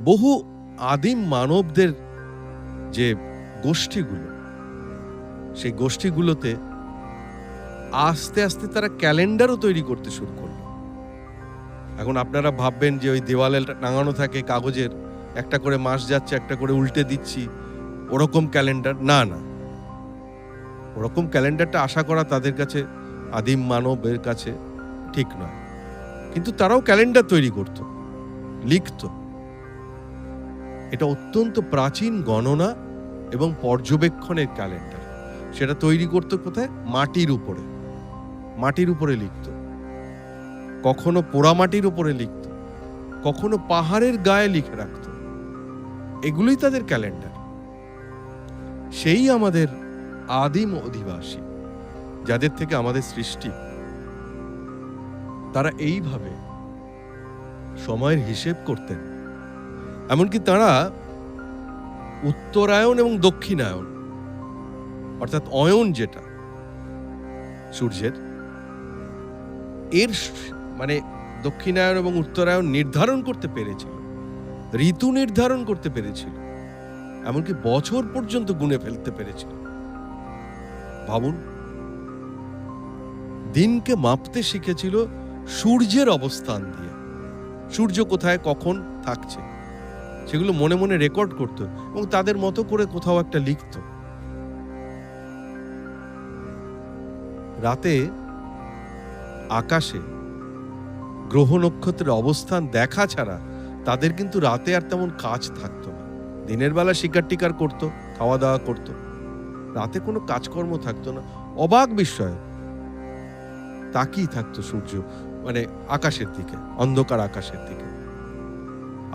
বহু আদিম মানবদের যে গোষ্ঠীগুলো, সেই গোষ্ঠীগুলোতে আস্তে আস্তে তারা ক্যালেন্ডারও তৈরি করতে শুরু করল। এখন আপনারা ভাববেন যে ওই দেওয়ালে টাঙানো থাকে কাগজের, একটা করে মাস যাচ্ছে, একটা করে উল্টে দিচ্ছি, ওরকম ক্যালেন্ডার। না না। ওরকম ক্যালেন্ডারটা আশা করা তাদের কাছে, আদিম মানবের কাছে ঠিক নয়। কিন্তু তারাও ক্যালেন্ডার তৈরি করত, লিখত। এটা অত্যন্ত প্রাচীন গণনা এবং পর্যবেক্ষণের ক্যালেন্ডার। সেটা তৈরি করতো কোথায়? মাটির উপরে। মাটির উপরে লিখত। কখনো পোড়ামাটির উপরে লিখত। কখনো পাহাড়ের গায়ে লিখে রাখত। এগুলোই তাদের ক্যালেন্ডার। সেই আমাদের আদিম অধিবাসী, যাদের থেকে আমাদের সৃষ্টি। তারা এইভাবে সময়ের হিসেব করতেন। এমনকি তারা উত্তরায়ণ এবং দক্ষিণায়ন অর্থাৎ অয়ন যেটা, সূর্যের, এর মানে দক্ষিণায়ন এবং উত্তরায়ণ নির্ধারণ করতে পেরেছিল, ঋতু নির্ধারণ করতে পেরেছিল, এমনকি বছর পর্যন্ত গুনে ফেলতে পেরেছিল। ভাবুন, দিনকে মাপতে শিখেছিল সূর্যের অবস্থান দিয়ে। সূর্য কোথায়, কখন থাকছে? সেগুলো মনে মনে রেকর্ড করত এবং তাদের মতো করে কোথাও একটা লিখত। রাতে আকাশে গ্রহ নক্ষত্রের অবস্থান দেখা ছাড়া তাদের কিন্তু রাতে আর তেমন কাজ থাকতো না। দিনের বেলা শিকার টিকার করতো, খাওয়া দাওয়া করতো। রাতে কোনো কাজকর্ম থাকতো না। অবাক বিস্ময়, তাকিয়ে থাকতো সূর্য মানে আকাশের দিকে, অন্ধকার আকাশের দিকে।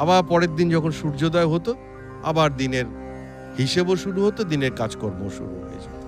আবার পরের দিন যখন সূর্যোদয় হতো, আবার দিনের হিসেবও শুরু হতো, দিনের কাজকর্ম শুরু হয়ে যেত।